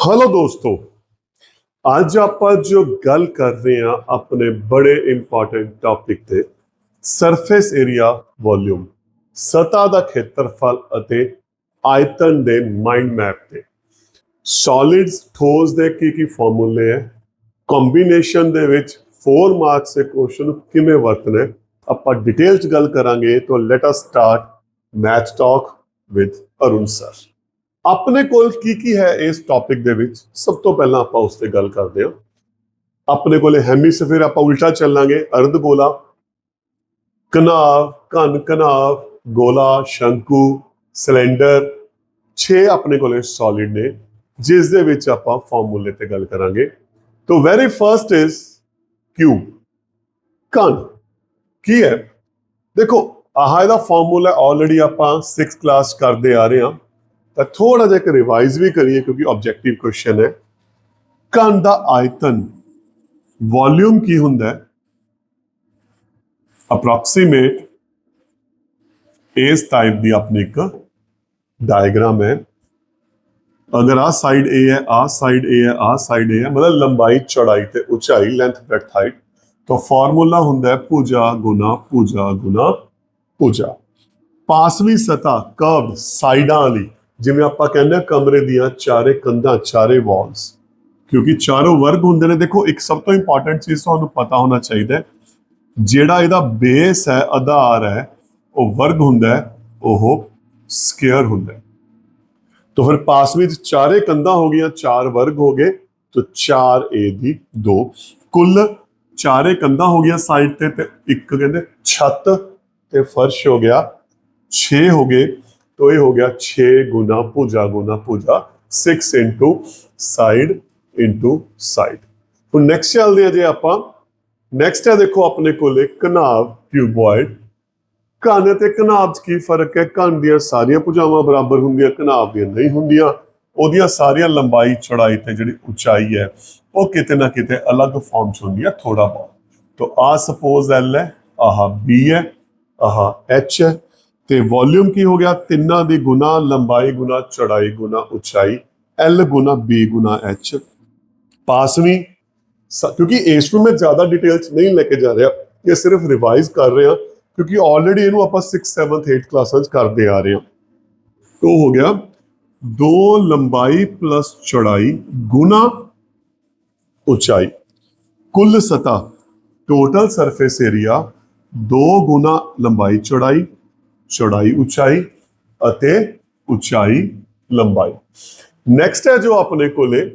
Hello दोस्तों ਅੱਜ ਆਪਾਂ ਜੋ ਗੱਲ ਕਰ ਰਹੇ ਹਾਂ ਆਪਣੇ ਬੜੇ ਇੰਪੋਰਟੈਂਟ ਟੌਪਿਕ ਤੇ ਸਰਫੇਸ ਏਰੀਆ ਵੋਲਿਊਮ ਸਤਹ ਦਾ ਖੇਤਰਫਲ ਅਤੇ ਆਇਤਨ ਦੇ ਮਾਈਂਡ ਮੈਪ ਤੇ ਸੋਲਿਡਸ ਠੋਸ ਦੇ ਕੀ ਕੀ ਫਾਰਮੂਲੇ ਹੈ ਕੰਬੀਨੇਸ਼ਨ ਦੇ ਵਿੱਚ 4 ਮਾਰਕਸ ਦੇ ਕੁਐਸਚਨ ਨੂੰ ਕਿਵੇਂ ਵਰਤਣਾ ਹੈ ਆਪਾਂ ਡਿਟੇਲ ਚ ਗੱਲ ਕਰਾਂਗੇ ਤਾਂ let us start math talk with Arun sir ਆਪਣੇ ਕੋਲ ਕੀ ਕੀ ਹੈ ਇਸ ਟੌਪਿਕ ਦੇ ਵਿੱਚ? ਸਭ ਤੋਂ ਪਹਿਲਾਂ ਆਪਾਂ ਉਸ ਤੇ ਗੱਲ ਕਰਦੇ ਹਾਂ। ਆਪਣੇ ਕੋਲੇ ਹੈਮੀਸਫੀਅਰ ਆਪਾਂ ਉਲਟਾ ਚੱਲਾਂਗੇ। ਅਰਧ ਗੋਲਾ ਕਨਾਵ ਘਨ ਕਨਾਵ ਗੋਲਾ, ਸ਼ੰਕੂ, ਸਿਲੰਡਰ 6 ਆਪਣੇ ਕੋਲੇ ਸੋਲਿਡ ਨੇ, ਜਿਸ ਦੇ ਵਿੱਚ ਆਪਾਂ ਫਾਰਮੂਲੇ ਤੇ ਗੱਲ ਕਰਾਂਗੇ। ਤੋਂ ਵੈਰੀ ਫਰਸਟ ਇਜ਼ ਕਿਊ ਘਨ। ਕੀ ਹੈ? ਦੇਖੋ, ਆਹ ਇਹਦਾ ਫਾਰਮੂਲਾ ਆਲਰੇਡੀ ਆਪਾਂ 6th ਕਲਾਸ ਕਰਦੇ ਆ ਰਹੇ ਹਾਂ। ਤਾਂ ਥੋੜਾ ਜਿਹਾ ਇੱਕ ਰਿਵਾਈਜ਼ ਵੀ ਕਰੀਏ ਕਿਉਂਕਿ ਆਬਜੈਕਟਿਵ ਕੁਐਸਚਨ ਹੈ। ਕਣ ਦਾ ਆਇਤਨ ਵੋਲਿਊਮ ਕੀ ਹੁੰਦਾ ਹੈ? ਅਪਰੋਕਸੀਮੇਟ ਇਸ ਟਾਈਪ ਦੀ ਆਪਣੀ ਇੱਕ ਡਾਇਗਰਾਮ ਹੈ। ਅਗਰ ਆ ਸਾਈਡ A ਹੈ ਆ ਸਾਈਡ A ਹੈ ਆ ਸਾਈਡ A ਹੈ, ਮਤਲਬ ਲੰਬਾਈ, ਚੌੜਾਈ ਤੇ ਉਚਾਈ ਲੈਂਥ ਬ੍ਰੈਡਥ ਹਾਈਟ ਤਾਂ ਫਾਰਮੂਲਾ ਹੁੰਦਾ ਹੈ ਭੁਜਾ ਗੁਣਾ ਭੁਜਾ ਗੁਣਾ, ਭੁਜਾ। ਪਾਸਵੀਂ ਸਤਹ ਕਰਵਡ ਸਾਈਡਾਂ ਵਾਲੀ ਜਿਵੇਂ ਆਪਾਂ ਕਹਿੰਦੇ ਆ ਕਮਰੇ ਦੀਆਂ ਚਾਰੇ ਕੰਧਾਂ, ਚਾਰੇ ਵਾਲਸ ਕਿਉਂਕਿ ਚਾਰੋਂ ਵਰਗ ਹੁੰਦੇ ਨੇ, ਦੇਖੋ, ਇੱਕ ਸਭ ਤੋਂ ਇੰਪੋਰਟੈਂਟ ਚੀਜ਼ ਤੁਹਾਨੂੰ ਪਤਾ ਹੋਣਾ ਚਾਹੀਦਾ ਹੈ, ਜਿਹੜਾ ਇਹਦਾ ਬੇਸ ਹੈ, ਆਧਾਰ ਹੈ, ਉਹ ਵਰਗ ਹੁੰਦਾ ਹੈ, ਉਹ ਸਕੁਅਰ ਹੁੰਦਾ ਹੈ। ਤਾਂ ਫਿਰ ਪਾਸ ਵਿੱਚ ਚਾਰੇ ਕੰਧਾਂ ਹੋ ਗਈਆਂ, ਚਾਰ ਵਰਗ ਹੋ ਗਏ, ਤਾਂ 4a ਦੀ 2 ਕੁੱਲ ਚਾਰੇ ਕੰਧਾਂ ਹੋ ਗਈਆਂ ਸਾਈਡ ਤੇ ਤੇ ਇੱਕ ਕਹਿੰਦੇ ਛੱਤ ਤੇ ਫਰਸ਼ ਹੋ ਗਿਆ 6 ਹੋ ਗਏ। तो ये हो गया 6 गुना पूजा गुना पूजा 6 इंटू साइड इंटू साइड ਹੁਣ ਨੈਕਸਟ ਚੱਲਦੇ ਆ ਜੇ ਆਪਾਂ ਨੈਕਸਟ ਹੈ ਦੇਖੋ ਆਪਣੇ ਕੋਲੇ ਕਨਾਬ ਕਿਊਬੋਇਡ ਘਨ ਤੇ ਕਨਾਬ 'ਚ ਕੀ ਫਰਕ ਹੈ ਘਨ ਦੀਆਂ ਸਾਰੀਆਂ ਭੁਜਾਵਾਂ ਬਰਾਬਰ ਹੁੰਦੀਆਂ ਕਨਾਬ ਦੀਆਂ ਨਹੀਂ ਹੁੰਦੀਆਂ ਉਹਦੀਆਂ ਸਾਰੀਆਂ ਲੰਬਾਈ ਚੌੜਾਈ ਤੇ ਜਿਹੜੀ ਉਚਾਈ ਹੈ ਉਹ ਕਿਤੇ ਨਾ ਕਿਤੇ ਅਲੱਗ ਫਾਰਮ 'ਚ ਹੁੰਦੀ ਹੈ ਥੋੜਾ ਬਹੁਤ ਤਾਂ ਆ ਸਪੋਜ਼ L ਹੈ ਆਹ B ਹੈ ਆਹ H ਹੈ ਤੇ ਵੋਲਿਊਮ ਕੀ ਹੋ ਗਿਆ? ਤਿੰਨਾਂ ਦੀ ਗੁਣਾ, ਲੰਬਾਈ ਗੁਣਾ, ਚੜਾਈ ਗੁਣਾ, ਉਚਾਈ L ਗੁਣਾ B ਗੁਣਾ H ਪਾਸਵੀਂ ਕਿਉਂਕਿ ਇਸ ਨੂੰ ਮੈਂ ਜ਼ਿਆਦਾ ਡਿਟੇਲ ਨਹੀਂ ਲੈ ਕੇ ਜਾ ਰਿਹਾ। ਇਹ ਸਿਰਫ ਰਿਵਾਈਜ਼ ਕਰ ਰਿਹਾ, ਕਿਉਂਕਿ ਆਲਰੇਡੀ ਇਹਨੂੰ ਆਪਾਂ 6 7th 8th ਕਲਾਸਾਂ ਚ ਕਰਦੇ ਆ ਰਹੇ ਹਾਂ। ਤੋ ਹੋ ਗਿਆ, ਦੋ ਲੰਬਾਈ ਪਲੱਸ ਚੌੜਾਈ ਗੁਣਾ, ਉਚਾਈ। ਕੁੱਲ ਸਤਹ ਟੋਟਲ ਸਰਫੇਸ ਏਰੀਆ ਦੋ ਗੁਣਾ, ਲੰਬਾਈ, ਚੌੜਾਈ ਚੌੜਾਈ, ਉਚਾਈ ਅਤੇ ਉਚਾਈ ਲੰਬਾਈ। ਨੈਕਸਟ ਹੈ ਜੋ ਆਪਣੇ ਕੋਲੇ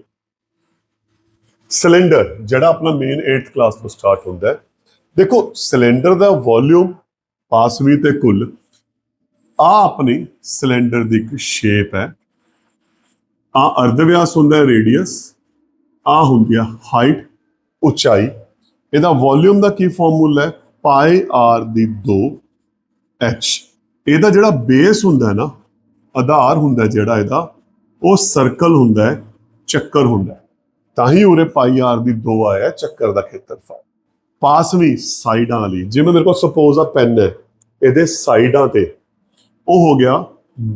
ਸਿਲੰਡਰ ਜਿਹੜਾ ਆਪਣਾ ਮੇਨ 8th ਕਲਾਸ ਤੋਂ ਸਟਾਰਟ ਹੁੰਦਾ ਹੈ। ਦੇਖੋ ਸਿਲੰਡਰ ਦਾ ਵੋਲਿਊਮ ਪਾਸਵੀ ਤੇ ਕੁੱਲ, ਆ ਆਪਣੀ ਸਿਲੰਡਰ ਦੀ ਇੱਕ ਸ਼ੇਪ ਹੈ। ਆ ਅਰਧ ਵਿਆਸ ਹੁੰਦਾ ਹੈ ਰੇਡੀਅਸ ਆ ਹੁੰਦੀ ਹੈ ਹਾਈਟ ਉਚਾਈ। ਇਹਦਾ ਵੋਲਿਊਮ ਦਾ ਕੀ ਫਾਰਮੂਲਾ ਹੈ? ਪਾਈ ਆਰ ਦੀ 2 ਐਚ ਇਹਦਾ ਜਿਹੜਾ ਬੇਸ ਹੁੰਦਾ ਨਾ, ਆਧਾਰ ਹੁੰਦਾ ਜਿਹੜਾ ਇਹਦਾ, ਉਹ ਸਰਕਲ ਹੁੰਦਾ ਹੈ, ਚੱਕਰ ਹੁੰਦਾ ਹੈ। ਤਾਂ ਹੀ ਉਰੇ ਪਾਈ ਆਰ ਦੀ 2 ਆਇਆ ਚੱਕਰ ਦਾ ਖੇਤਰਫਲ। ਪਾਸਵੀਂ ਸਾਈਡਾਂ ਵਾਲੀ ਜਿਵੇਂ ਮੇਰੇ ਕੋਲ ਸਪੋਜ਼ ਆ ਪੈਨ ਹੈ, ਇਹਦੇ ਸਾਈਡਾਂ ਤੇ, ਉਹ ਹੋ ਗਿਆ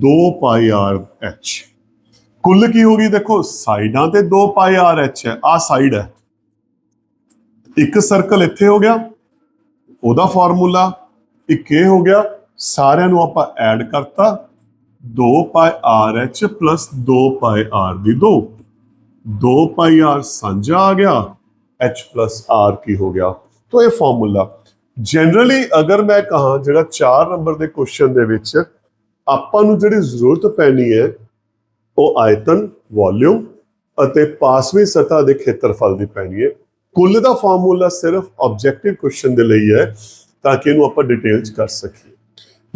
2 ਪਾਈ ਆਰ ਐਚ ਕੁੱਲ ਕੀ ਹੋ ਗਈ ਦੇਖੋ, ਸਾਈਡਾਂ ਤੇ 2 ਪਾਈ ਆਰ ਐਚ ਹੈ ਆ ਸਾਈਡ ਹੈ। ਇੱਕ ਸਰਕਲ ਇੱਥੇ ਹੋ ਗਿਆ, ਉਹਦਾ ਫਾਰਮੂਲਾ ਇੱਕ ਇਹ ਹੋ ਗਿਆ ਸਾਰਿਆਂ ਨੂੰ ਆਪਾਂ ਐਡ ਕਰਤਾ। 2 pi R H 2 pi R ਦੀ 2 2 ਪਾਈ ਆਰ ਸਾਂਝਾ ਆ ਗਿਆ। H r ਕੀ ਹੋ ਗਿਆ? तो ਇਹ ਫਾਰਮੂਲਾ ਜਨਰਲੀ ਅਗਰ ਮੈਂ ਕਹਾਂ ਜਿਹੜਾ 4 ਨੰਬਰ ਦੇ ਕੁਐਸਚਨ ਦੇ ਵਿੱਚ ਆਪਾਂ ਨੂੰ ਜਿਹੜੀ ਜ਼ਰੂਰਤ ਪੈਣੀ ਹੈ, ਉਹ ਆਇਤਨ, ਵੋਲਿਊਮ ਅਤੇ ਪਾਸਵੀਂ ਸਤਹ ਦੇ ਖੇਤਰਫਲ ਦੀ ਪੈਣੀ ਹੈ। ਕੁੱਲ ਦਾ ਫਾਰਮੂਲਾ ਸਿਰਫ ਆਬਜੈਕਟਿਵ ਕੁਐਸਚਨ ਦੇ ਲਈ ਹੈ, ਤਾਂ ਕਿ ਇਹਨੂੰ ਆਪਾਂ ਡਿਟੇਲ ਚ ਕਰ ਸਕੀਏ।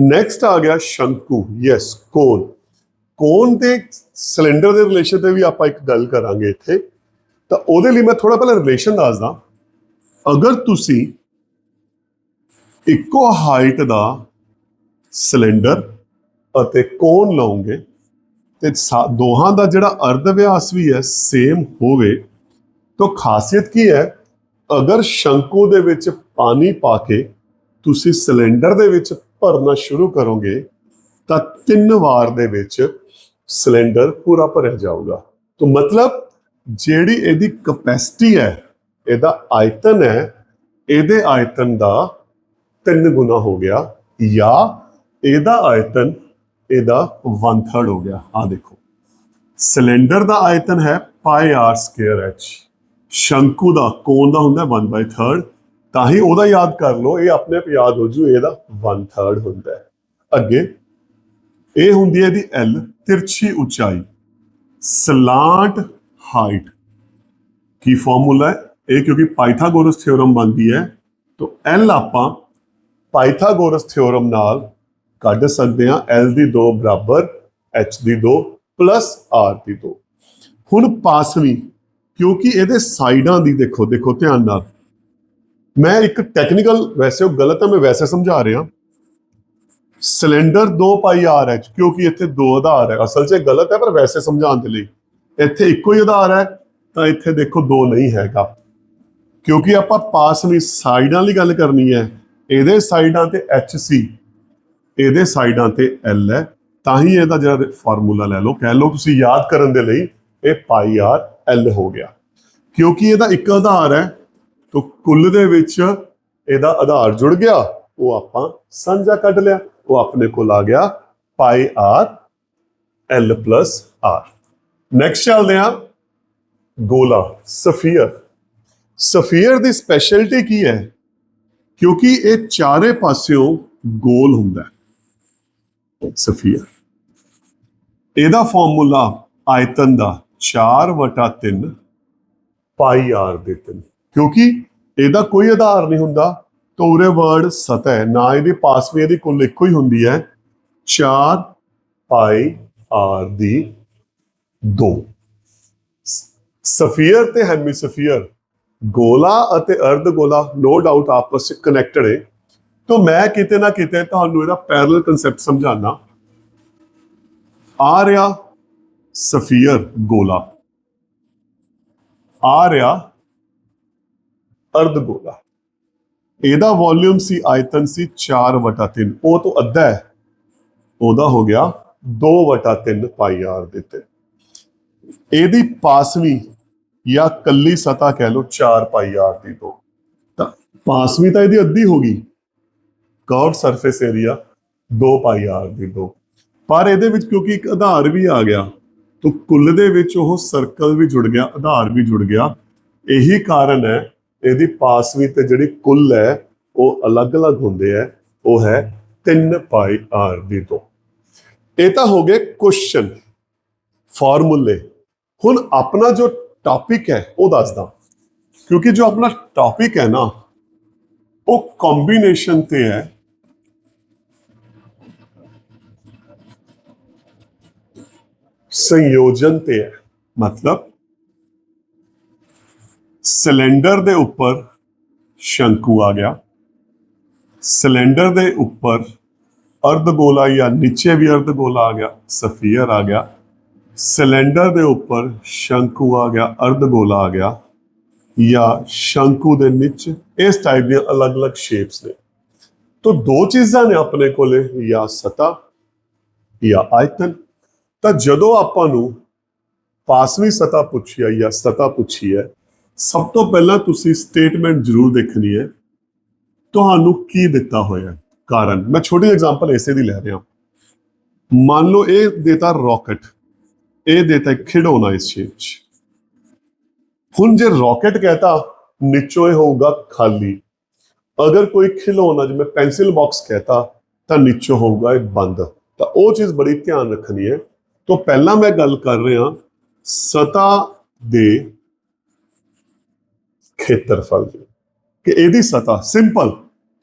ਨੈਕਸਟ ਆ ਗਿਆ ਸ਼ੰਕੂ ਯੈਸ ਕੋਨ ਕੋਨ ਦੇ ਸਿਲੰਡਰ ਦੇ ਰਿਲੇਸ਼ਨ ਤੇ ਵੀ ਆਪਾਂ ਇੱਕ ਗੱਲ ਕਰਾਂਗੇ ਇੱਥੇ, ਤਾਂ ਉਹਦੇ ਲਈ ਮੈਂ ਥੋੜਾ ਪਹਿਲਾਂ ਰਿਲੇਸ਼ਨ ਦੱਸਦਾ। ਅਗਰ ਤੁਸੀਂ ਇੱਕੋ ਹਾਈਟ ਦਾ ਸਿਲੰਡਰ ਅਤੇ ਕੋਨ ਲਾਉਂਗੇ ਤੇ ਸਾ- ਦੋਹਾਂ ਦਾ ਜਿਹੜਾ ਅਰਧ ਵਿਆਸ ਵੀ ਹੈ ਸੇਮ ਹੋਵੇ, ਤਾਂ ਖਾਸੀਅਤ ਕੀ ਹੈ? ਅਗਰ ਸ਼ੰਕੂ ਦੇ ਵਿੱਚ ਪਾਣੀ ਪਾ ਕੇ ਤੁਸੀਂ ਸਿਲੰਡਰ ਦੇ ਵਿੱਚ ਭਰਨਾ ਸ਼ੁਰੂ ਕਰੋਗੇ, ਤਾਂ ਤਿੰਨ ਵਾਰ ਦੇ ਵਿੱਚ ਸਿਲੰਡਰ ਪੂਰਾ ਭਰਿਆ ਜਾਊਗਾ। ਤੋਂ ਮਤਲਬ ਜਿਹੜੀ ਇਹਦੀ ਕਪੈਸਿਟੀ ਹੈ, ਇਹਦਾ ਆਇਤਨ ਹੈ, ਇਹਦੇ ਆਇਤਨ ਦਾ ਤਿੰਨ ਗੁਣਾ ਹੋ ਗਿਆ, ਜਾਂ ਇਹਦਾ ਆਇਤਨ ਇਹਦਾ 1/3 ਹੋ ਗਿਆ। ਆ ਦੇਖੋ, ਸਿਲੰਡਰ ਦਾ ਆਇਤਨ ਹੈ ਪਾਈ ਆਰ ਸਕੁਅਰ ਐਚ ਸ਼ੰਕੂ ਦਾ ਕੋਣ ਦਾ ਹੁੰਦਾ 1/3 ਤਾਂ ਹੀ ਉਹਦਾ ਯਾਦ ਕਰ ਲਓ, ਇਹ ਆਪਣੇ ਆਪ ਯਾਦ ਹੋ ਜੂ, ਇਹਦਾ 1/3 ਹੁੰਦਾ ਹੈ। ਅੱਗੇ, ਇਹ ਹੁੰਦੀ ਹੈ ਇਹਦੀ L, ਤਿਰਛੀ ਉਚਾਈ, ਸਲਾਂਟ ਹਾਈਟ ਕੀ ਫਾਰਮੂਲਾ ਹੈ? ਇਹ ਕਿਉਂਕਿ ਪਾਈਥਾਗੋਰਸ ਥਿਉਰਮ ਬਣਦੀ ਹੈ, ਤਾਂ L ਆਪਾਂ ਪਾਈਥਾਗੋਰਸ ਥਿਉਰਮ ਨਾਲ ਕੱਢ ਸਕਦੇ ਹਾਂ, L ਦੀ 2 ਬਰਾਬਰ, H ਦੀ 2 ਪਲੱਸ R ਦੀ 2 ਹੁਣ ਪਾਸਵੀਂ, ਕਿਉਂਕਿ ਇਹਦੇ ਸਾਈਡਾਂ ਦੀ ਦੇਖੋ ਦੇਖੋ ਧਿਆਨ ਨਾਲ। ਮੈਂ ਇੱਕ ਟੈਕਨੀਕਲ ਵੈਸੇ ਉਹ ਗਲਤ ਹੈ ਮੈਂ ਵੈਸੇ ਸਮਝਾ ਰਿਹਾ। ਸਿਲੰਡਰ 2 ਪਾਈ ਆਰ ਹੈ ਕਿਉਂਕਿ ਇੱਥੇ ਦੋ ਆਧਾਰ ਹੈ। ਅਸਲ 'ਚ ਇਹ ਗਲਤ ਹੈ, ਪਰ ਵੈਸੇ ਸਮਝਾਉਣ ਦੇ ਲਈ। ਇੱਥੇ ਇੱਕੋ ਹੀ ਆਧਾਰ ਹੈ, ਤਾਂ ਇੱਥੇ ਦੇਖੋ ਦੋ ਨਹੀਂ ਹੈਗਾ। ਕਿਉਂਕਿ ਆਪਾਂ ਪਾਸਵੀਂ ਸਾਈਡਾਂ ਲਈ ਗੱਲ ਕਰਨੀ ਹੈ। ਇਹਦੇ ਸਾਈਡਾਂ ਤੇ ਐਚ ਸੀ, ਇਹਦੇ ਸਾਈਡਾਂ ਤੇ ਐਲ ਹੈ। ਤਾਂ ਹੀ ਇਹਦਾ ਜਿਹੜਾ ਫਾਰਮੂਲਾ ਲੈ ਲਓ। ਕਹਿ ਲਓ ਤੁਸੀਂ ਯਾਦ ਕਰਨ ਦੇ ਲਈ, ਇਹ ਪਾਈ ਆਰ ਐਲ ਹੋ ਗਿਆ। ਕਿਉਂਕਿ ਇਹਦਾ ਇੱਕ ਆਧਾਰ ਹੈ ਤਾਂ ਕੁੱਲ ਦੇ ਵਿੱਚ ਇਹਦਾ ਆਧਾਰ ਜੁੜ ਗਿਆ, ਉਹ ਆਪਾਂ ਸਾਂਝਾ ਕੱਢ ਲਿਆ, ਉਹ ਆਪਣੇ ਕੋਲ ਆ ਗਿਆ, pi R, L plus R. Next ਚੱਲਦੇ ਹਾਂ, ਗੋਲਾ, ਸਫੀਅਰ। ਸਫੀਅਰ ਦੀ ਸਪੈਸ਼ਲਿਟੀ ਕੀ ਹੈ? ਕਿਉਂਕਿ ਇਹ ਚਾਰੇ ਪਾਸਿਓਂ ਗੋਲ ਹੁੰਦਾ ਹੈ, ਸਫੀਅਰ। ਇਹਦਾ ਫਾਰਮੂਲਾ ਆਇਤਨ ਦਾ 4/3 ਪਾਈ ਆਰ ਦੇ 3 ਕਿਉਂਕਿ ਇਹਦਾ ਕੋਈ ਆਧਾਰ ਨਹੀਂ ਹੁੰਦਾ, ਤਾਂ ਵਰਡ ਸਤਹ ਨਾ ਇਹਦੇ ਪਾਸਵੇ ਇਹਦੀ ਕੁੱਲ ਇੱਕੋ ਹੀ ਹੁੰਦੀ ਹੈ 4 ਪਾਈ ਆਰ ਦੀ 2 ਸਫੀਅਰ ਤੇ ਹੈਮੀਸਫੀਅਰ ਗੋਲਾ ਅਤੇ ਅਰਧ ਗੋਲਾ ਨੋ ਡਾਊਟ ਆਪਸ ਵਿੱਚ ਕਨੈਕਟਡ ਹੈ। ਤਾਂ ਮੈਂ ਕਿਤੇ ਨਾ ਕਿਤੇ ਤੁਹਾਨੂੰ ਇਹਦਾ ਪੈਰਲਲ ਕਨਸੈਪਟ ਸਮਝਾਣਾ ਆ ਰਿਹਾ ਸਫੀਅਰ ਗੋਲਾ। ਆ ਰਿਹਾ ਅਰਧ ਗੋਲਾ। ਇਹਦਾ ਵੋਲਿਊਮ ਸੀ ਆਇਤਨ ਸੀ 4/3 ਉਹ ਤੋਂ ਅੱਧਾ ਹੈ। ਉਹਦਾ ਹੋ ਗਿਆ 2/3 ਪਾਈ ਆਰ ਦੇ ਤੇ ਇਹਦੀ ਪਾਸਵੀਂ ਜਾਂ ਕੱਲੀ ਸਤਾ ਕਹਿ ਲਓ 4 ਪਾਈ ਆਰ ਦੀ ਦੋ। ਤਾਂ ਪਾਸਵੀਂ ਤਾਂ ਇਹਦੀ ਅੱਧੀ ਹੋ ਗਈ। Curved surface area 2 pi R ਦੀ ਦੋ। ਪਰ ਇਹਦੇ ਵਿੱਚ ਕਿਉਂਕਿ ਇੱਕ ਆਧਾਰ ਵੀ ਆ ਗਿਆ, ਤਾਂ ਕੁੱਲ ਦੇ ਵਿੱਚ ਉਹ ਸਰਕਲ ਵੀ ਜੁੜ ਗਿਆ, ਆਧਾਰ ਵੀ ਜੁੜ ਗਿਆ। ਇਹੀ ਕਾਰਨ ਹੈ ਇਹਦੀ ਪਾਸਵੀਂ ਤੇ ਜਿਹੜੀ ਕੁੱਲ ਹੈ, ਉਹ ਅਲੱਗ-ਅਲੱਗ ਹੁੰਦੇ ਹੈ ਉਹ ਹੈ 3 ਪਾਈ ਆਰ ਦੀ ਦੋ। ਇਹ ਤਾਂ ਹੋ ਗਏ ਕੁਐਸਚਨ ਫਾਰਮੂਲੇ ਹੁਣ ਆਪਣਾ ਜੋ ਟਾਪਿਕ ਹੈ, ਉਹ ਦੱਸਦਾ। ਕਿਉਂਕਿ ਜੋ ਆਪਣਾ ਟਾਪਿਕ ਹੈ ਨਾ, ਉਹ ਕੰਬੀਨੇਸ਼ਨ ਤੇ ਹੈ। ਸੰਯੋਜਨ ਤੇ ਹੈ। ਮਤਲਬ ਸਿਲੰਡਰ ਦੇ ਉੱਪਰ ਸ਼ੰਕੂ ਆ ਗਿਆ। ਸਿਲੰਡਰ ਦੇ ਉੱਪਰ ਅਰਧ ਗੋਲਾ ਜਾਂ ਨੀਚੇ ਵੀ ਅਰਧ ਗੋਲਾ ਆ ਗਿਆ, ਸਫੀਅਰ ਆ ਗਿਆ। ਸਿਲੰਡਰ ਦੇ ਉੱਪਰ ਸ਼ੰਕੂ ਆ ਗਿਆ ਅਰਧ ਗੋਲਾ ਆ ਗਿਆ ਜਾਂ ਸ਼ੰਕੂ ਦੇ ਨੀਚੇ, ਇਸ ਟਾਈਪ ਦੀਆਂ ਅਲੱਗ-ਅਲੱਗ ਸ਼ੇਪਸ ਨੇ। ਤਾਂ ਦੋ ਚੀਜ਼ਾਂ ਨੇ ਆਪਣੇ ਕੋਲੇ, ਜਾਂ ਸਤਾ ਜਾਂ ਆਇਤਨ। ਤਾਂ ਜਦੋਂ ਆਪਾਂ ਨੂੰ ਪਾਸਵੀਂ ਸਤਾ ਪੁੱਛੀ ਹੈ ਜਾਂ ਸਤਾ ਪੁੱਛੀ ਹੈ ਸਭ ਤੋਂ ਪਹਿਲਾਂ ਤੁਸੀਂ ਸਟੇਟਮੈਂਟ ਜ਼ਰੂਰ ਦੇਖਣੀ ਹੈ। ਤੁਹਾਨੂੰ ਕੀ ਦਿੱਤਾ ਹੋਇਆ ਕਾਰਨ। ਮੈਂ ਛੋਟੀ ਐਗਜ਼ਾਮਪਲ ਇਸੇ ਦੀ ਲੈ ਰਿਹਾ ਮੰਨ ਲਓ ਇਹ ਦੇਤਾ ਰਾਕਟ ਇਹ ਦੇਤਾ ਖਿਡੌਣਾ ਇਸ ਸ਼ੇਪ 'ਚ। ਹੁਣ ਜੇ ਰਾਕਟ ਕਹਤਾ, ਨੀਚੋਂ ਇਹ ਹੋਊਗਾ ਖਾਲੀ। ਅਗਰ ਕੋਈ ਖਿਡੌਣਾ, ਜਿਵੇਂ ਪੈਨਸਿਲ ਬਾਕਸ ਕਹਤਾ, ਤਾਂ ਨੀਚੋਂ ਹੋਊਗਾ ਇਹ ਬੰਦ। ਤਾਂ ਉਹ ਚੀਜ਼ ਬੜੀ ਧਿਆਨ ਰੱਖਣੀ ਹੈ। ਤੋਂ ਪਹਿਲਾਂ ਮੈਂ ਗੱਲ ਕਰ ਰਿਹਾ, ਸਤਾ ਦੇ ਖੇਤਰਫਲ ਜੀ। ਕਿ ਇਹਦੀ ਸਤਾ ਸਿੰਪਲ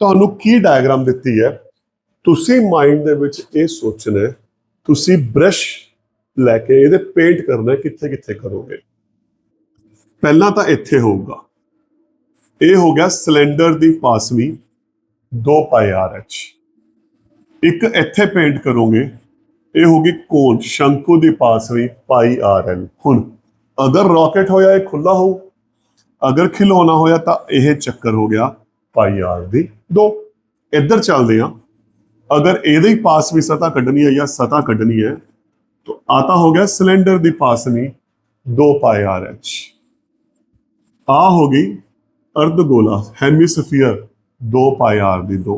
ਤੁਹਾਨੂੰ ਕੀ ਡਾਇਗਰਾਮ ਦਿੱਤੀ ਹੈ? ਤੁਸੀਂ ਮਾਈਂਡ ਦੇ ਵਿੱਚ ਇਹ ਸੋਚਣਾ ਤੁਸੀਂ ਬ੍ਰਸ਼ ਲੈ ਕੇ ਇਹਦੇ ਪੇਂਟ ਕਰਨਾ ਕਿੱਥੇ ਕਿੱਥੇ ਕਰੋਗੇ। ਪਹਿਲਾਂ ਤਾਂ ਇੱਥੇ ਹੋਊਗਾ। ਇਹ ਹੋ ਗਿਆ ਸਿਲੰਡਰ ਦੀ ਪਾਸਵੀ 2 ਪਾਈ ਆਰ ਐਚ ਇੱਕ ਇੱਥੇ ਪੇਂਟ ਕਰੋਗੇ, ਇਹ ਹੋ ਗਈ ਕੋਨ, ਸ਼ੰਕੂ ਦੀ ਪਾਸਵੀ ਪਾਈ ਆਰ ਐਲ ਹੁਣ ਅਗਰ ਰਾਕਟ ਹੋਇਆ, ਇਹ ਖੁੱਲਾ ਹੋਊ। ਅਗਰ ਖਿਲੌਣਾ ਹੋਇਆ ਤਾਂ ਇਹ ਚੱਕਰ ਹੋ ਗਿਆ ਪਾਈ ਆਰ ਦੀ 2 ਇੱਧਰ ਚੱਲਦੇ ਆ ਅਗਰ ਇਹਦੇ ਹੀ ਪਾਸ ਵੀ ਸਤਾ ਕੱਢਣੀ ਹੈ ਜਾਂ ਸਤਾ ਕੱਢਣੀ ਹੈ, ਤਾਂ ਆਤਾ ਹੋ ਗਿਆ ਸਿਲੰਡਰ ਦੀ ਪਾਸਵੀ 2 ਪਾਈ ਆਰ ਐਚ। ਆ ਹੋ ਗਈ ਅਰਧਗੋਲਾ, ਹੈਮੀਸਫੀਅਰ 2 ਪਾਈ ਆਰ ਦੀ 2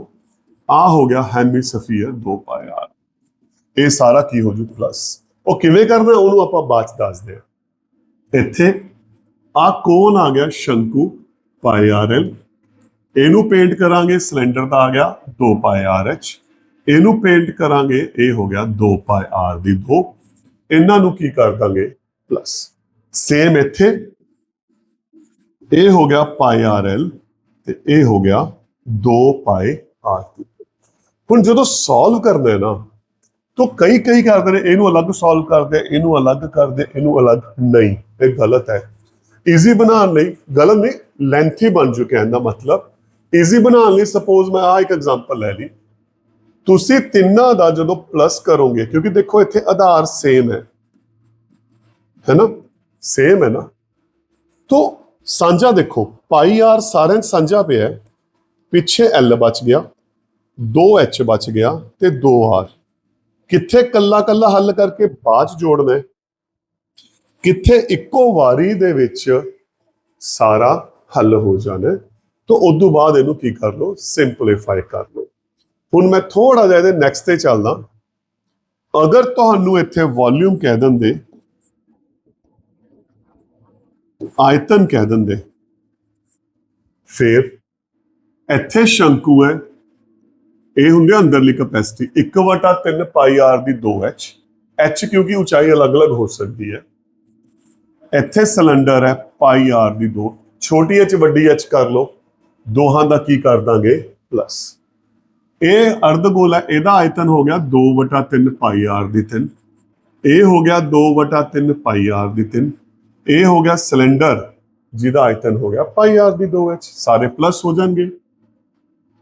ਆ ਹੋ ਗਿਆ ਹੈਮੀਸਫੀਅਰ 2 ਪਾਈ ਆਰ। ਇਹ ਸਾਰਾ ਕੀ ਹੋ ਜੂ ਪਲੱਸ ਉਹ ਕਿਵੇਂ ਕਰਨਾ ਉਹਨੂੰ ਆਪਾਂ ਬਾਅਦ ਚ ਦੱਸਦੇ ਹਾਂ। ਇੱਥੇ ਆ ਕੋਨ ਆ ਗਿਆ ਸ਼ੰਕੂ ਪਾਈ ਆਰ ਐਲ ਇਹਨੂੰ ਪੇਂਟ ਕਰਾਂਗੇ, ਸਿਲੰਡਰ ਦਾ ਆ ਗਿਆ 2 ਪਾਈ ਆਰ ਐਚ ਇਹਨੂੰ ਪੇਂਟ ਕਰਾਂਗੇ, ਇਹ ਹੋ ਗਿਆ 2 ਪਾਈ ਆਰ ਦੀ 2 ਇਹਨਾਂ ਨੂੰ ਕੀ ਕਰ ਦਾਂਗੇ? ਪਲੱਸ ਸੇਮ ਇੱਥੇ। ਇਹ ਹੋ ਗਿਆ ਪਾਈ ਆਰ ਐਲ ਤੇ ਇਹ ਹੋ ਗਿਆ 2 ਪਾਈ ਆਰ ਦੀ ਹੁਣ ਜਦੋਂ ਸੋਲਵ ਕਰਨਾ ਹੈ ਨਾ, ਤਾਂ ਕਈ ਕਈ ਕਰਦੇ ਨੇ, ਇਹਨੂੰ ਅਲੱਗ ਸੋਲਵ ਕਰਦੇ, ਇਹਨੂੰ ਅਲੱਗ ਕਰਦੇ, ਇਹਨੂੰ ਅਲੱਗ ਨਹੀਂ। ਇਹ ਗਲਤ ਹੈ। ਈਜ਼ੀ ਬਣਾਉਣ ਲਈ ਗਲਤ ਨਹੀਂ ਲੈਂਥੀ ਬਣ ਚੁੱਕਿਆ ਇਹਦਾ ਮਤਲਬ। ਈਜ਼ੀ ਬਣਾਉਣ ਲਈ ਸਪੋਜ਼ ਮੈਂ ਆ ਇੱਕ ਐਗਜ਼ਾਮਪਲ ਲੈ ਲਈ। ਤੁਸੀਂ ਤਿੰਨਾਂ ਦਾ ਜਦੋਂ ਪਲੱਸ ਕਰੋਗੇ, ਕਿਉਂਕਿ ਦੇਖੋ ਇੱਥੇ ਆਧਾਰ ਸੇਮ ਹੈ। ਹੈ ਨਾ ਸੇਮ ਹੈ ਨਾ? ਤੋ ਸਾਂਝਾ ਦੇਖੋ, ਪਾਈ ਆਰ ਸਾਰਿਆਂ ਸਾਂਝਾ ਪਿਆ ਪਿੱਛੇ ਐਲ ਬਚ ਗਿਆ 2h ਬਚ ਗਿਆ ਤੇ 2r ਕਿੱਥੇ ਕੱਲਾ ਕੱਲਾ ਹੱਲ ਕਰਕੇ ਬਾਅਦ 'ਚ ਜੋੜਨਾ ਹੈ? ਕਿੱਥੇ ਇੱਕੋ ਵਾਰੀ ਦੇ ਵਿੱਚ ਸਾਰਾ ਹੱਲ ਹੋ ਜਾਣਾ ਤਾਂ ਤੋ ਉਸ ਤੋਂ ਬਾਅਦ ਇਹਨੂੰ ਕੀ ਕਰ ਲਓ? ਸਿੰਪਲੀਫਾਈ ਕਰ ਲਓ। ਹੁਣ ਮੈਂ ਥੋੜਾ ਜਿਹਾ ਇਹਦੇ ਨੈਕਸਟ ਤੇ ਚੱਲਦਾ। ਅਗਰ ਤੁਹਾਨੂੰ ਇੱਥੇ ਵੋਲਿਊਮ ਕਹਿ ਦਿੰਦੇ, ਆਇਤਨ ਕਹਿ ਦਿੰਦੇ, ਫਿਰ ਇੱਥੇ ਸ਼ੰਕੂ ਹੈ। ਇਹ ਹੁੰਦੀ ਅੰਦਰਲੀ ਕਪੈਸਿਟੀ 1/3 ਪਾਈ ਆਰ ਦੀ 2h h ਕਿਉਂਕਿ ਉਚਾਈ ਅਲੱਗ-ਅਲੱਗ ਹੋ ਸਕਦੀ ਹੈ। ਇੱਥੇ ਸਿਲੰਡਰ ਹੈ, ਪਾਈ ਆਰ ਦੀ ਦੋ। ਛੋਟੀ h ਵੱਡੀ h ਕਰ ਲਓ। ਦੋਹਾਂ ਦਾ ਕੀ ਕਰ ਦਾਂਗੇ? ਪਲੱਸ ਇਹ ਅਰਧ ਬੋਲ ਹੈ, ਇਹਦਾ ਆਇਤਨ ਹੋ ਗਿਆ 2/3 ਪਾਈ ਆਰ ਦੀ 3 ਇਹ ਹੋ ਗਿਆ 2/3 ਪਾਈ ਆਰ ਦੀ 3 ਇਹ ਹੋ ਗਿਆ ਸਿਲੰਡਰ, ਜਿਹਦਾ ਆਇਤਨ ਹੋ ਗਿਆ ਪਾਈ ਆਰ ਦੀ 2h ਸਾਰੇ ਪਲੱਸ ਹੋ ਜਾਣਗੇ।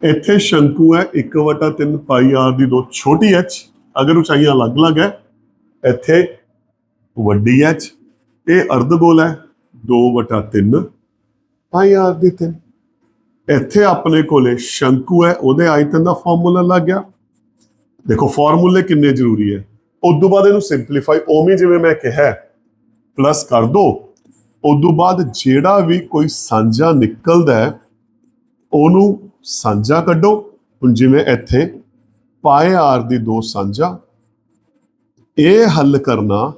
ਇੱਥੇ ਸ਼ੰਕੂ ਹੈ 1/3 ਪਾਈ ਆਰ ਦੀ 2 ਛੋਟੀ h ਅਗਰ ਉਚਾਈਆਂ ਅਲੱਗ-ਅਲੱਗ ਹੈ, ਇੱਥੇ ਵੱਡੀ h ਇਹ ਅਰਧਗੋਲ ਹੈ 2/3 ਪਾਈ ਆਰ ਦੀ 3 ਇੱਥੇ ਆਪਣੇ ਕੋਲੇ ਸ਼ੰਕੂ ਹੈ ਉਹਦੇ ਆਇਤਨ ਦਾ ਫਾਰਮੂਲਾ ਲੱਗ ਗਿਆ। ਦੇਖੋ ਫਾਰਮੂਲੇ ਕਿੰਨੇ ਜ਼ਰੂਰੀ ਹੈ। ਉਸ ਤੋਂ ਬਾਅਦ ਇਹਨੂੰ ਸਿੰਪਲੀਫਾਈ ਉਵੇਂ ਜਿਵੇਂ ਮੈਂ ਕਿਹਾ ਪਲੱਸ ਕਰ ਦੋ। ਉਸ ਤੋਂ ਬਾਅਦ ਜਿਹੜਾ ਵੀ ਕੋਈ ਸਾਂਝਾ ਨਿਕਲਦਾ ਹੈ ਉਹਨੂੰ ਸਾਂਝਾ ਕੱਢੋ। ਹੁਣ ਜਿਵੇਂ ਇੱਥੇ ਪਾਏ ਆਰ ਦੀ ਦੋ ਸਾਂਝਾ ਇਹ ਹੱਲ ਕਰਨਾ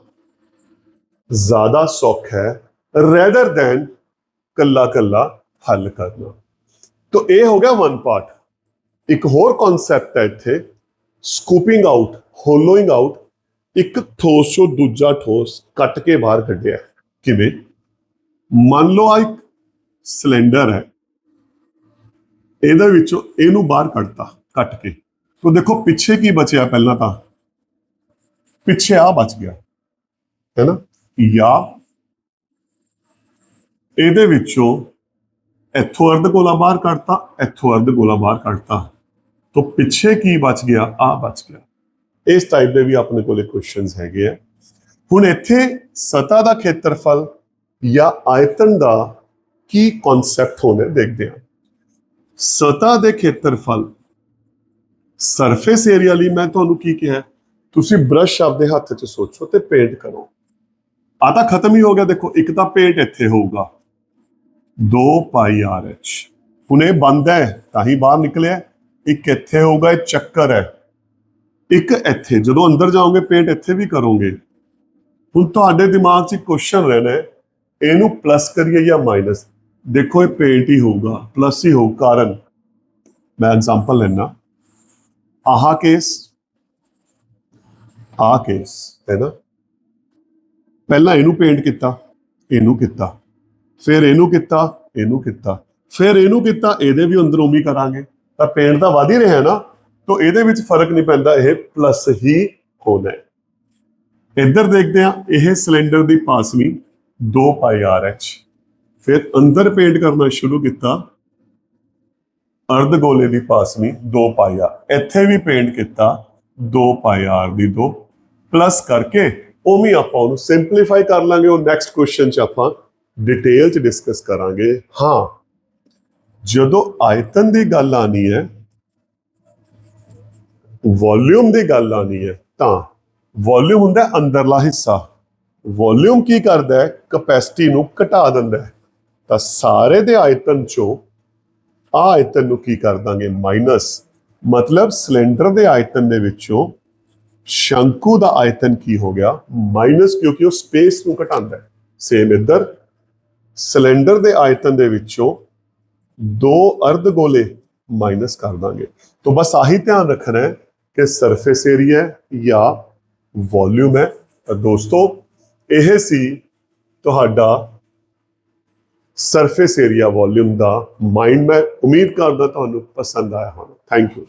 ਜ਼ਿਆਦਾ ਸੌਖਾ ਹੈ ਰੈਦਰ ਦੈਨ ਕੱਲਾ ਕੱਲਾ ਹੱਲ ਕਰਨਾ। ਤਾਂ ਇਹ ਹੋ ਗਿਆ ਵਨ ਪਾਰਟ ਇੱਕ ਹੋਰ ਕਨਸੈਪਟ ਹੈ ਇੱਥੇ ਸਕੂਪਿੰਗ ਆਊਟ ਹੋਲੋਇੰਗ ਆਊਟ ਇੱਕ ਠੋਸ ਚੋਂ ਦੂਜਾ ਠੋਸ ਕੱਟ ਕੇ ਬਾਹਰ ਕੱਢਿਆ। ਕਿਵੇਂ? ਮੰਨ ਲਓ ਆ ਇੱਕ ਸਿਲੰਡਰ ਹੈ। ਇਹਦੇ ਵਿੱਚੋਂ ਇਹਨੂੰ ਬਾਹਰ ਕੱਢਤਾ, ਕੱਟ ਕੇ। ਤੋ ਦੇਖੋ ਪਿੱਛੇ ਕੀ ਬਚਿਆ ਪਹਿਲਾਂ ਤਾਂ। ਪਿੱਛੇ ਆ ਬਚ ਗਿਆ। ਹੈ ਨਾ? ਜਾਂ ਇਹਦੇ ਵਿੱਚੋਂ ਇੱਥੋਂ ਅਰਧ ਗੋਲਾ ਬਾਹਰ ਕੱਢਤਾ, ਇੱਥੋਂ ਅਰਧ ਗੋਲਾ ਬਾਹਰ ਕੱਢਤਾ। ਤੋ ਪਿੱਛੇ ਕੀ ਬਚ ਗਿਆ? ਆ ਬਚ ਗਿਆ। ਇਸ ਟਾਈਪ ਦੇ ਵੀ ਆਪਣੇ ਕੋਲੇ ਕੁਐਸਚਨਸ ਹੈਗੇ ਆ। ਹੁਣ ਇੱਥੇ ਸਤਾ ਦਾ ਖੇਤਰਫਲ ਜਾਂ ਆਇਤਨ ਦਾ ਕੀ ਕਨਸੈਪਟ ਹੋਣਾ ਦੇਖਦੇ ਹਾਂ। ਸਤਾ ਦੇ ਖੇਤਰਫਲ ਸਰਫੇਸ ਏਰੀਆ ਲਈ ਮੈਂ ਤੁਹਾਨੂੰ ਕੀ ਕਿਹਾ ਤੁਸੀਂ ਬ੍ਰਸ਼ ਆਪਦੇ ਹੱਥ 'ਚ ਸੋਚੋ ਤੇ ਪੇਂਟ ਕਰੋ। ਆ ਤਾਂ ਖਤਮ ਹੀ ਹੋ ਗਿਆ। ਦੇਖੋ, ਇੱਕ ਤਾਂ ਪੇਂਟ ਇੱਥੇ ਹੋਊਗਾ। 2 ਪਾਈ ਆਰ ਐਚ। ਹੁਣ ਇਹ ਬੰਦ ਹੈ, ਤਾਂ ਹੀ ਬਾਹਰ ਨਿਕਲਿਆ। ਇੱਕ ਇੱਥੇ ਹੋਊਗਾ, ਇਹ ਚੱਕਰ ਹੈ। ਇੱਕ ਇੱਥੇ, ਜਦੋਂ ਅੰਦਰ ਜਾਓਗੇ, ਪੇਂਟ ਇੱਥੇ ਵੀ ਕਰੋਗੇ। ਹੁਣ ਤੁਹਾਡੇ ਦਿਮਾਗ 'ਚ ਕੁਐਸਚਨ ਰਹਿਣਾ ਇਹਨੂੰ ਪਲੱਸ ਕਰੀਏ ਜਾਂ ਮਾਈਨਸ ਦੇਖੋ, ਇਹ ਪੇਂਟ ਹੀ ਹੋਊਗਾ ਪਲੱਸ ਹੀ ਹੋਊ ਕਾਰਨ। ਮੈਂ ਐਗਜ਼ਾਮਪਲ ਲੈਣਾ ਆਹ ਕੇਸ ਆਹ ਕੇਸ ਹੈ ਨਾ? ਪਹਿਲਾਂ ਇਹਨੂੰ ਪੇਂਟ ਕੀਤਾ, ਇਹਨੂੰ ਕੀਤਾ। ਫਿਰ ਇਹਨੂੰ ਕੀਤਾ ਇਹਨੂੰ ਕੀਤਾ। ਫਿਰ ਇਹਨੂੰ ਕੀਤਾ, ਇਹਦੇ ਵੀ ਅੰਦਰ ਉਮੀ ਕਰਾਂਗੇ। ਤਾਂ ਪੇਂਟ ਤਾਂ ਵਧ ਹੀ ਰਿਹਾ ਨਾ, ਤਾਂ ਇਹਦੇ ਵਿੱਚ ਫ਼ਰਕ ਨਹੀਂ ਪੈਂਦਾ, ਇਹ ਪਲੱਸ ਹੀ ਹੋਣਾ ਇੱਧਰ ਦੇਖਦੇ ਆ ਇਹ ਸਿਲੰਡਰ ਦੀ ਪਾਸਵੀ 2 ਪਾਈ ਆਰ ਐਚ ਫਿਰ ਅੰਦਰ ਪੇਂਟ ਕਰਨਾ ਸ਼ੁਰੂ ਕੀਤਾ, ਅਰਧ ਗੋਲੇ ਦੀ ਪਾਸਵੀ 2 ਪਾਈ ਆਰ ਇੱਥੇ ਵੀ ਪੇਂਟ ਕੀਤਾ 2 ਪਾਈ ਆਰ ਦੀ 2 ਪਲੱਸ ਕਰਕੇ ਉਹ ਵੀ ਆਪਾਂ ਉਹਨੂੰ ਸਿੰਪਲੀਫਾਈ ਕਰ ਲਾਂਗੇ, ਉਹ ਨੈਕਸਟ ਕੁਐਸਚਨ ਚ ਆਪਾਂ ਡਿਟੇਲ ਚ ਡਿਸਕਸ ਕਰਾਂਗੇ। ਹਾਂ, ਜਦੋਂ ਆਇਤਨ ਦੀ ਗੱਲ ਆਣੀ ਹੈ ਵੋਲਿਊਮ ਦੀ ਗੱਲ ਆਣੀ ਹੈ, ਤਾਂ ਵੋਲਿਊਮ ਹੁੰਦਾ ਅੰਦਰਲਾ ਹਿੱਸਾ। ਵੋਲਿਊਮ ਕੀ ਕਰਦਾ ਹੈ? ਕਪੈਸਿਟੀ ਨੂੰ ਘਟਾ ਦਿੰਦਾ ਹੈ। ਤਾਂ ਸਾਰੇ ਦੇ ਆਇਤਨ ਚੋਂ ਆ ਆਇਤਨ ਨੂੰ ਕੀ ਕਰ ਦਾਂਗੇ? ਮਾਈਨਸ ਮਤਲਬ ਸਿਲੰਡਰ ਦੇ ਆਇਤਨ ਦੇ ਵਿੱਚੋਂ ਸ਼ੰਕੂ ਦਾ ਆਇਤਨ ਕੀ ਹੋ ਗਿਆ? ਮਾਈਨਸ, ਕਿਉਂਕਿ ਉਹ ਸਪੇਸ ਨੂੰ ਘਟਾਉਂਦਾ ਹੈ। ਸੇਮ ਇੱਧਰ। ਸਿਲੰਡਰ ਦੇ ਆਇਤਨ ਦੇ ਵਿੱਚੋਂ ਦੋ ਅਰਧ ਗੋਲੇ ਮਾਈਨਸ ਕਰ ਦਾਂਗੇ। ਤਾਂ ਬਸ ਆਹੀ ਧਿਆਨ ਰੱਖਣਾ ਹੈ ਕਿ ਸਰਫੇਸ ਏਰੀਆ ਜਾਂ ਵੋਲਿਊਮ ਹੈ। ਤਾਂ ਦੋਸਤੋ, ਇਹ ਸੀ ਤੁਹਾਡਾ ਸਰਫੇਸ ਏਰੀਆ ਵੋਲਿਊਮ ਦਾ ਮਾਈਂਡ ਮੈਂ ਉਮੀਦ ਕਰਦਾ ਤੁਹਾਨੂੰ ਪਸੰਦ ਆਇਆ ਹੋਣਾ। Thank you